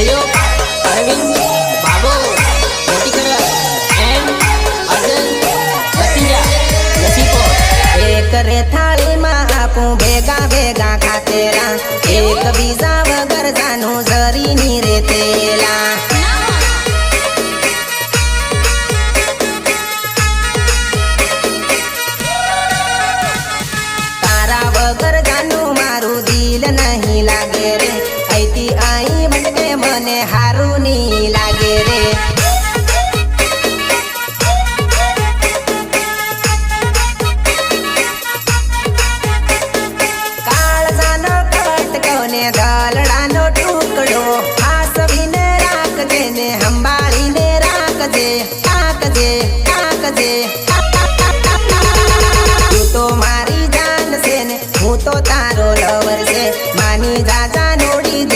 સહયોગ અરવિંદ, બાબો મોટી કડવા એમ, અર્જન રતિંજા નસીપો એક રે થાળીમાં આપું ભેગા ભેગા ખાતેરા એક બીજા વગર જાનું તારા વગર જાનું મારું દિલ નહીં લાગે મને હારું નહીં લાગે રે.